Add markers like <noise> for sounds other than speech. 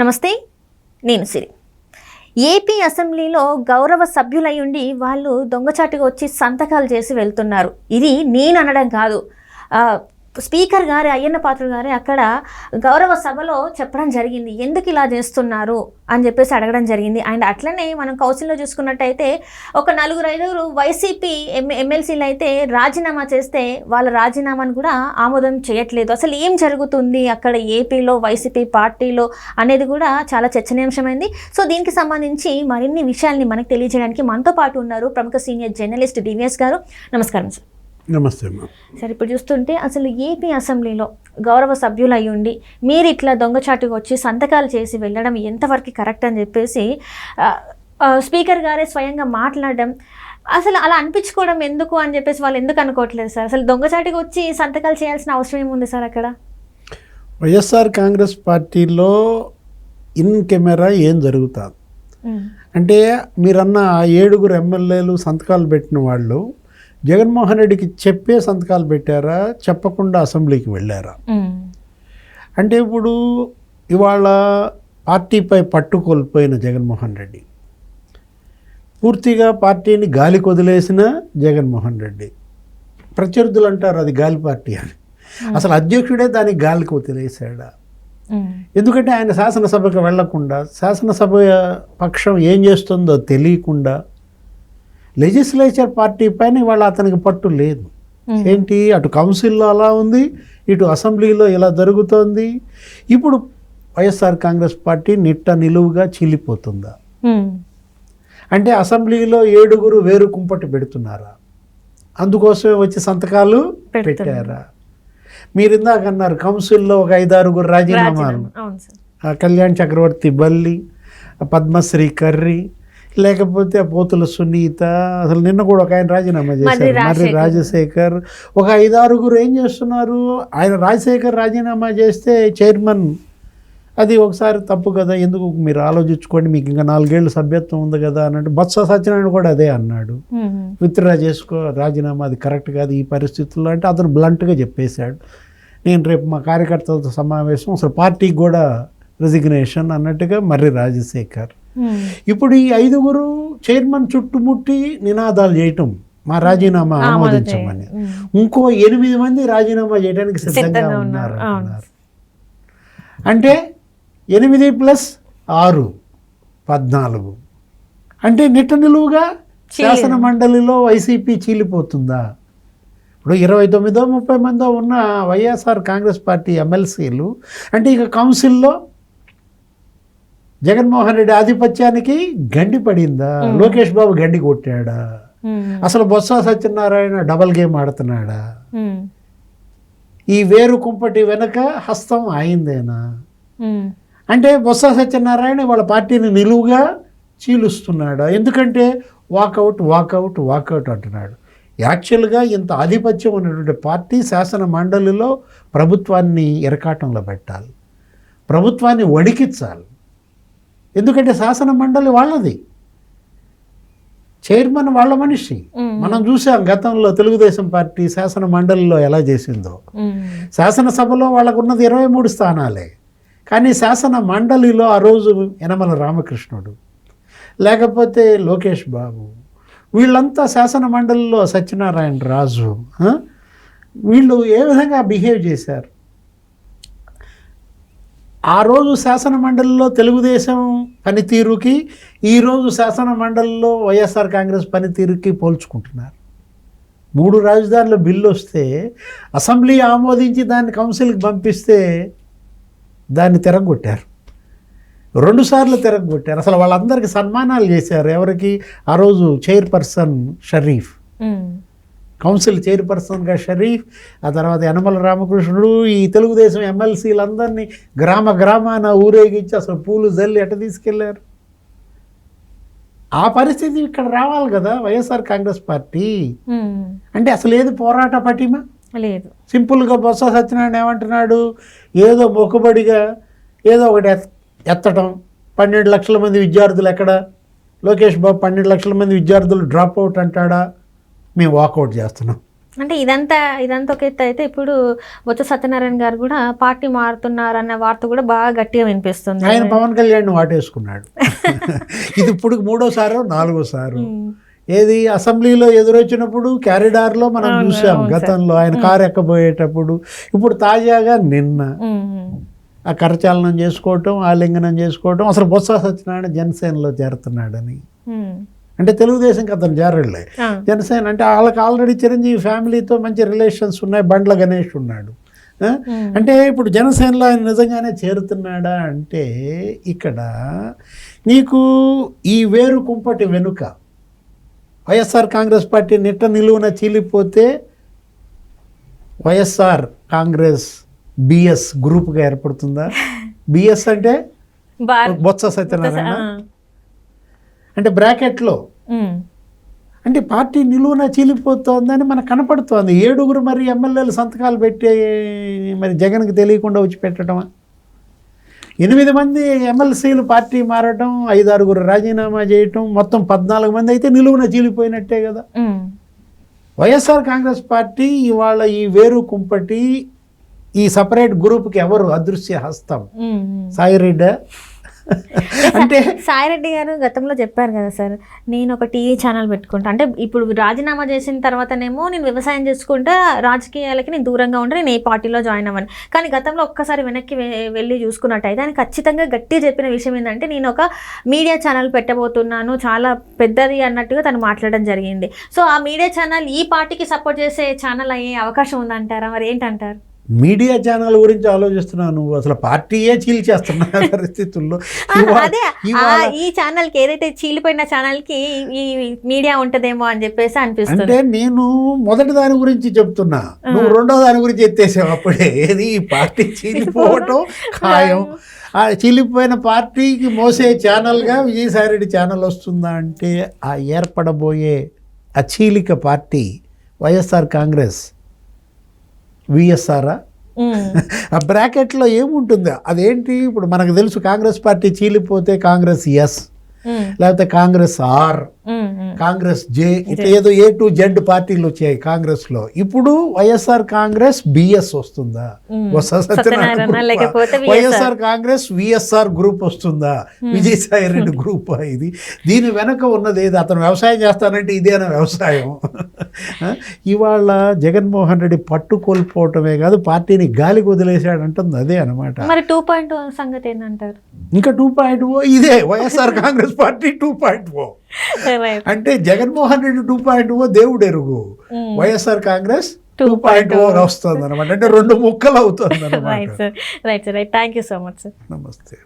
నమస్తే నేను సిరి. ఏపీ అసెంబ్లీలో గౌరవ సభ్యులై ఉండి వాళ్ళు దొంగచాటుగా వచ్చి సంతకాలు చేసి వెళ్తున్నారు. ఇది నేను అనడం కాదు. స్పీకర్ గారి అయ్యన్న పాత్ర గారి అక్కడ గౌరవ సభలో చెప్పడం జరిగింది. ఎందుకు ఇలా చేస్తున్నారు? అని చెప్పేసి అడగడం జరిగింది. అండ్ అట్లనే మనం కౌన్సిల్లో చూసుకున్నట్టయితే ఒక నలుగురు ఐదుగురు వైసీపీ ఎం ఎమ్మెల్సీలు అయితే రాజీనామా చేస్తే వాళ్ళ రాజీనామాను కూడా ఆమోదం చేయట్లేదు. అసలు ఏం జరుగుతుంది అక్కడ ఏపీలో వైసీపీ పార్టీలో అనేది కూడా చాలా చర్చనీయాంశమైంది. సో దీనికి సంబంధించి మరిన్ని విషయాల్ని మనకు తెలియజేయడానికి మనతో పాటు ఉన్నారు ప్రముఖ సీనియర్ జర్నలిస్ట్ డివిఎస్ గారు. నమస్కారం సార్. నమస్తే అమ్మా. సార్ ఇప్పుడు చూస్తుంటే అసలు ఏపీ అసెంబ్లీలో గౌరవ సభ్యులు అయి ఉండి మీరు ఇట్లా దొంగచాటుగా వచ్చి సంతకాలు చేసి వెళ్ళడం ఎంతవరకు కరెక్ట్ అని చెప్పేసి స్పీకర్ గారే స్వయంగా మాట్లాడడం అసలు అలా అనిపించుకోవడం ఎందుకు అని చెప్పేసి వాళ్ళు ఎందుకు అనుకోవట్లేదు సార్? అసలు దొంగచాటుగా వచ్చి సంతకాలు చేయాల్సిన అవసరం ఏముంది సార్ అక్కడ? వైఎస్ఆర్ కాంగ్రెస్ పార్టీలో ఇన్ కెమెరా ఏం జరుగుతుంది? అంటే మీరన్న ఆ ఏడుగురు ఎమ్మెల్యేలు సంతకాలు పెట్టిన వాళ్ళు జగన్మోహన్ రెడ్డికి చెప్పే సంతకాలు పెట్టారా? చెప్పకుండా అసెంబ్లీకి వెళ్ళారా? అంటే ఇప్పుడు ఇవాళ పార్టీపై పట్టు కోల్పోయిన జగన్మోహన్ రెడ్డి. పూర్తిగా పార్టీని గాలికి వదిలేసిన జగన్మోహన్ రెడ్డి. ప్రత్యర్థులు అంటారు అది గాలి పార్టీ అని. అసలు అధ్యక్షుడే దానికి గాలికి వదిలేశాడా ఎందుకంటే ఆయన శాసనసభకు వెళ్ళకుండా శాసనసభ పక్షం ఏం చేస్తుందో తెలియకుండా లెజిస్లేచర్ పార్టీ పైన ఇవాళ అతనికి పట్టు లేదు. ఏంటి? అటు కౌన్సిల్లో అలా ఉంది ఇటు అసెంబ్లీలో ఇలా జరుగుతోంది. ఇప్పుడు వైఎస్ఆర్ కాంగ్రెస్ పార్టీ నిట్ట నిలువుగా చీలిపోతుందా? అంటే అసెంబ్లీలో ఏడుగురు వేరు కుంపటి పెడుతున్నారా? అందుకోసమే వచ్చి సంతకాలు. పెట్టారా. మీరు ఇందాక అన్నారు కౌన్సిల్లో ఒక ఐదారుగురు రాజీనామాలు. కళ్యాణ్ చక్రవర్తి బల్లి పద్మశ్రీ కర్రీ లేకపోతే ఆ పోతుల సునీత అసలు నిన్న కూడా ఒక ఆయన రాజీనామా చేశారు. మర్రి మర్రి రాజశేఖర్. ఒక ఐదారుగురు ఏం చేస్తున్నారు? ఆయన రాజశేఖర్ రాజీనామా చేస్తే చైర్మన్. అది ఒకసారి తప్పు కదా ఎందుకు మీరు ఆలోచించుకోండి మీకు ఇంకా నాలుగేళ్ళు సభ్యత్వం ఉంది కదా అన్నట్టు బొత్స సత్యనారాయణ కూడా అదే అన్నాడు. విత్డ్రా చేసుకో రాజీనామా అది కరెక్ట్ కాదు ఈ పరిస్థితుల్లో అంటే అతను బ్లంట్గా చెప్పేశాడు. నేను రేపు మా కార్యకర్తలతో సమావేశం అసలు పార్టీకి కూడా రిజిగ్నేషన్ అన్నట్టుగా మర్రి రాజశేఖర్. ఇప్పుడు ఈ ఐదుగురు చైర్మన్ చుట్టుముట్టి నినాదాలు చేయటం మా రాజీనామా ఆమోదించమని. ఇంకో ఎనిమిది మంది రాజీనామా చేయడానికి సిద్ధంగా ఉన్నారు. అంటే ఎనిమిది ప్లస్ ఆరు పద్నాలుగు. అంటే నిట్ట నిలువుగా శాసన మండలిలో వైసీపీ చీలిపోతుందా? ఇప్పుడు ఇరవై తొమ్మిదో ముప్పై మందో ఉన్న వైఎస్ఆర్ కాంగ్రెస్ పార్టీ ఎమ్మెల్సీలు అంటే ఇక కౌన్సిల్లో జగన్మోహన్ రెడ్డి ఆధిపత్యానికి గండి పడిందా? లోకేష్ బాబు గండి కొట్టాడా? అసలు బొత్స సత్యనారాయణ డబల్ గేమ్ ఆడుతున్నాడా? ఈ వేరు కుంపటి వెనక హస్తం ఆయిందేనా? అంటే బొత్స సత్యనారాయణ వాళ్ళ పార్టీని నిలువుగా చీలుస్తున్నాడా? ఎందుకంటే వాకౌట్ వాకౌట్ వాకౌట్ అంటున్నాడు. యాక్చువల్గా ఇంత ఆధిపత్యం ఉన్నటువంటి పార్టీ శాసన మండలిలో ప్రభుత్వాన్ని ఎరకాటంలో పెట్టాలి. ప్రభుత్వాన్ని వణికించాలి. ఎందుకంటే శాసన మండలి వాళ్ళది. చైర్మన్ వాళ్ళ మనిషి. మనం చూసాం గతంలో తెలుగుదేశం పార్టీ శాసన మండలిలో ఎలా చేసిందో. శాసనసభలో వాళ్ళకు ఉన్నది ఇరవై మూడు స్థానాలే. కానీ శాసన మండలిలో ఆ రోజు యనమల రామకృష్ణుడు. లేకపోతే లోకేష్ బాబు. వీళ్ళంతా శాసన మండలిలో సత్యనారాయణ రాజు? వీళ్ళు ఏ విధంగా బిహేవ్ చేశారు? ఆ రోజు శాసన మండలిలో తెలుగుదేశం పనితీరుకి ఈరోజు శాసన మండలిలో వైఎస్ఆర్ కాంగ్రెస్ పనితీరుకి పోల్చుకుంటున్నారు. మూడు రాజధానుల బిల్లు వస్తే అసెంబ్లీ ఆమోదించి దాన్ని కౌన్సిల్కి పంపిస్తే దాన్ని తిరగొట్టారు. రెండుసార్లు తిరగొట్టారు. అసలు వాళ్ళందరికీ సన్మానాలు చేశారు. ఎవరికి? ఆ రోజు చైర్పర్సన్ షరీఫ్. కౌన్సిల్ చైర్పర్సన్గా షరీఫ్ ఆ తర్వాత యనమల రామకృష్ణుడు ఈ తెలుగుదేశం ఎమ్మెల్సీలందరినీ గ్రామ గ్రామాన ఊరేగించి అసలు పూలు జల్లి ఎట్ట తీసుకెళ్ళారు? ఆ పరిస్థితి ఇక్కడ రావాలి కదా వైఎస్ఆర్ కాంగ్రెస్ పార్టీ. అంటే అసలు ఏది పోరాట పటిమ? లేదు. సింపుల్గా బొత్స సత్యనారాయణ ఏమంటున్నాడు? ఏదో మొక్కుబడిగా ఏదో ఒకటి ఎత్- ఎత్తడం పన్నెండు లక్షల మంది విద్యార్థులు ఎక్కడ? లోకేష్ బాబు పన్నెండు లక్షల మంది విద్యార్థులు డ్రాప్ అవుట్ అంటాడా? మేము వాకౌట్ చేస్తున్నాం అంటే ఇదంతా ఇదంతా ఒక ఎత్తు అయితే ఇప్పుడు బొత్స సత్యనారాయణ గారు కూడా పార్టీ మారుతున్నారన్న వార్త కూడా బాగా గట్టిగా వినిపిస్తుంది ఆయన పవన్ కళ్యాణ్ వాటేసుకున్నాడు <laughs> ఇది ఇప్పుడు మూడోసారో నాలుగోసారు. ఏది అసెంబ్లీలో ఎదురొచ్చినప్పుడు క్యారిడార్లో మనం చూసాం. గతంలో ఆయన కారు ఎక్కబోయేటప్పుడు ఇప్పుడు తాజాగా నిన్న. ఆ కరచాలనం చేసుకోవటం ఆలింగనం చేసుకోవటం అసలు బొత్స సత్యనారాయణ జనసేనలో చేరుతున్నాడని. అంటే తెలుగుదేశంకి అతను ఆ. జనసేన అంటే వాళ్ళకి ఆల్రెడీ చిరంజీవి ఫ్యామిలీతో మంచి రిలేషన్స్ ఉన్నాయి బండ్ల గణేష్ ఉన్నాడు. అంటే ఇప్పుడు జనసేనలో ఆయన నిజంగానే చేరుతున్నాడా అంటే ఇక్కడ నీకు ఈ వేరు కుంపటి వెనుక వైఎస్ఆర్ కాంగ్రెస్ పార్టీ నిట్ట నిలువున చీలిపోతే వైఎస్ఆర్ కాంగ్రెస్ బిఎస్ గ్రూప్గా ఏర్పడుతుందా బిఎస్ అంటే బొత్స సత్యనారాయణ. అంటే బ్రాకెట్లో. అంటే పార్టీ నిలువున చీలిపోతోందని మనకు కనపడుతోంది ఏడుగురు మరి ఎమ్మెల్యేలు సంతకాలు పెట్టి మరి జగన్కి తెలియకుండా వచ్చి పెట్టడమా ఎనిమిది మంది ఎమ్మెల్సీలు పార్టీ మారడం ఐదారుగురు రాజీనామా చేయటం మొత్తం పద్నాలుగు మంది అయితే నిలువున చీలిపోయినట్టే కదా. వైఎస్ఆర్ కాంగ్రెస్ పార్టీ ఇవాళ ఈ వేరు కుంపటి ఈ సపరేట్ గ్రూప్కి ఎవరు అదృశ్య హస్తం. సాయిరెడ్డి అంటే సాయిరెడ్డి గారు గతంలో చెప్పారు కదా సార్ నేను ఒక టీవీ ఛానల్ పెట్టుకుంటా. అంటే ఇప్పుడు రాజీనామా చేసిన తర్వాతనేమో నేను వ్యవసాయం చేసుకుంటా రాజకీయాలకి నేను దూరంగా ఉంటే నేను ఏ పార్టీలో జాయిన్ అవ్వను. కానీ గతంలో ఒక్కసారి వెనక్కి వెళ్ళి చూసుకున్నట్టయితే ఆయన ఖచ్చితంగా గట్టిగా చెప్పిన విషయం ఏంటంటే నేను ఒక మీడియా ఛానల్ పెట్టబోతున్నాను చాలా పెద్దది అన్నట్టుగా తను మాట్లాడడం జరిగింది. సో ఆ మీడియా ఛానల్ ఈ పార్టీకి సపోర్ట్ చేసే ఛానల్ అయ్యే అవకాశం ఉందంటారా? మరి ఏంటంటారు? మీడియా ఛానల్ గురించి ఆలోచిస్తున్నావు నువ్వు. అసలు పార్టీయే చీల్చేస్తున్నా <laughs> పరిస్థితుల్లో. ఈ ఛానల్కి ఏదైతే చీలిపోయిన ఛానల్కి ఈ మీడియా ఉంటదేమో అని చెప్పేసి అనిపిస్తుంది. అంటే నేను మొదటి దాని గురించి చెప్తున్నా. నువ్వు రెండో దాని గురించి ఎత్తేసావు అప్పుడే. ఏది? ఈ పార్టీ చీలిపోవటం <laughs> ఖాయం. ఆ చీలిపోయిన పార్టీకి మోసే ఛానల్గా విజయసాయిరెడ్డి ఛానల్ వస్తుందా అంటే ఆ ఏర్పడబోయే అచీలిక పార్టీ వైఎస్ఆర్ కాంగ్రెస్ విఎస్ఆరా ఆ? బ్రాకెట్లో ఏముంటుంది? అదేంటి? ఇప్పుడు మనకు తెలుసు కాంగ్రెస్ పార్టీ చీలిపోతే కాంగ్రెస్ ఎస్ లేకపోతే కాంగ్రెస్ ఆర్. కాంగ్రెస్ జే ఇట్లా ఏదో ఏ టు జెడ్ పార్టీలు వచ్చాయి కాంగ్రెస్లో ఇప్పుడు వైఎస్ఆర్ కాంగ్రెస్ బిఎస్ వస్తుందా. వైఎస్ఆర్ కాంగ్రెస్ విఎస్ఆర్ గ్రూప్ వస్తుందా? విజయసాయి రెడ్డి గ్రూప్ ఇది. దీని వెనక ఉన్నది ఏది? అతను వ్యవసాయం చేస్తానంటే ఇదేనా వ్యవసాయం? ఇవాళ జగన్మోహన్ రెడ్డి పట్టు కోల్పోవటమే కాదు పార్టీని గాలికి వదిలేశాడంటుంది అదే అనమాట మరి టూ పాయింట్ సంగతి ఏంటంటారు ఇంకా టూ పాయింట్ ఓ ఇదే YSR Congress party two point O. అంటే Jaganmohan Reddy two point O దేవుడు ఎరుగు Mm. YSR Congress two 2.0 point O వస్తుంది అనమాట అంటే రెండు ముక్కలు అవుతుంది అనమాట right sir right sir thank you so much sir నమస్తే.